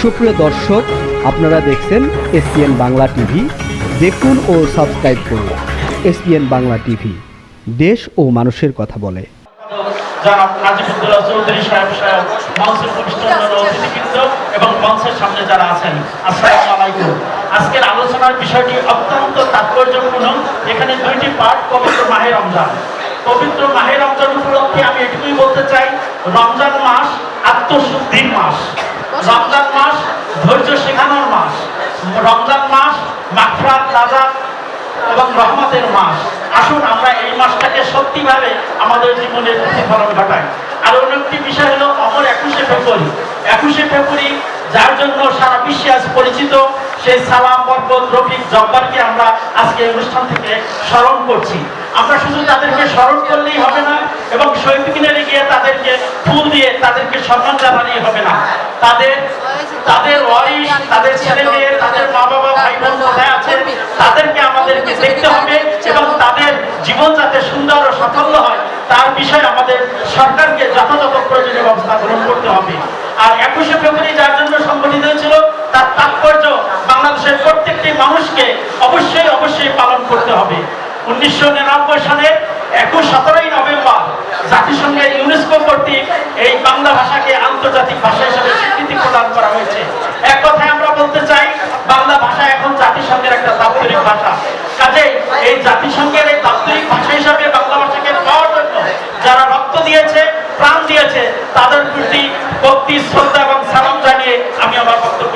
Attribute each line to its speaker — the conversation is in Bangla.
Speaker 1: সুপ্রিয় দর্শক আপনারা দেখছেন এসপিএন বাংলা টিভি। দেখুন ও সাবস্ক্রাইব করুন এসপিএন বাংলা টিভি। দেশ ও মানুষের কথা বলে।
Speaker 2: জনাব নাজিবুদ্দৌলা চৌধুরী সাহেব সাহেব মঞ্চের প্রতিষ্ঠানের অতিথিবৃন্দ এবং মঞ্চের সামনে যারা আছেন আসসালামু আলাইকুম। আজকের আলোচনার বিষয়টি অত্যন্ত তাৎপর্যপূর্ণ। এখানে দুইটি পাঠ পবিত্র মাহে রমজান। পবিত্র মাহে রমজান উপলক্ষে আমি এটুকুই বলতে চাই রমজান মাস আত্মশুদ্ধির মাস। রমজান ধৈর্য শেখানোর মাস, রমজান মাস মাফরাত নাজাত এবং রহমতের মাস। আসুন আমরা এই মাসটাকে সত্যিভাবে আমাদের জীবনের প্রতিফলন ঘটাই। আর অন্য একটি বিষয় হলো, অমর একুশে ফেব্রুয়ারি। একুশে ফেব্রুয়ারি, যার জন্য সারা বিশ্বে আজ পরিচিত সেই সালাম, বরকত, রফিক, জব্বারকে আমরা আজকে অনুষ্ঠান থেকে স্মরণ করছি। আমরা শুধু তাদেরকে স্মরণ করলেই হবে না, এবং শহীদ গিয়ে তাদেরকে ফুল দিয়ে তাদেরকে সম্মান জানালেই হবে না। তাদের তাদের ওয়ারিশ তাদের ছেলে মেয়ে তাদের মা বাবা ভাই বোন কোথায় আছে, তাদেরকে আমাদেরকে দেখতে হবে এবং তাদের জীবন যাতে সুন্দর ও সাফল্য হয়, তার বিষয়ে আমাদের সরকারকে যথাযথ প্রয়োজনীয় ব্যবস্থা গ্রহণ করতে হবে। আর একুশে ফেব্রুয়ারি যার জন্য সংগঠিত হয়েছিল, তার তাৎপর্য বাংলাদেশের প্রত্যেকটি মানুষকে অবশ্যই অবশ্যই পালন করতে হবে। উনিশশো নিরানব্বই সালের একুশ সতেরোই নভেম্বর জাতিসংঘের ইউনেস্কো কর্তৃক এই বাংলা ভাষাকে আন্তর্জাতিক ভাষা হিসেবে স্বীকৃতি প্রদান করা হয়েছে এক কথায় আমরা বলতে চাই বাংলা ভাষা এখন জাতিসংঘের একটা দাপ্তরিক কাজেই এই জাতিসংঘের এই দাপ্তরিক ভাষা হিসাবে বাংলা ভাষাকে পাওয়ার জন্য যারা রক্ত দিয়েছে, প্রাণ দিয়েছে, তাদের প্রতি ভক্তি, শ্রদ্ধা এবং সালাম জানিয়ে আমি আমার বক্তব্য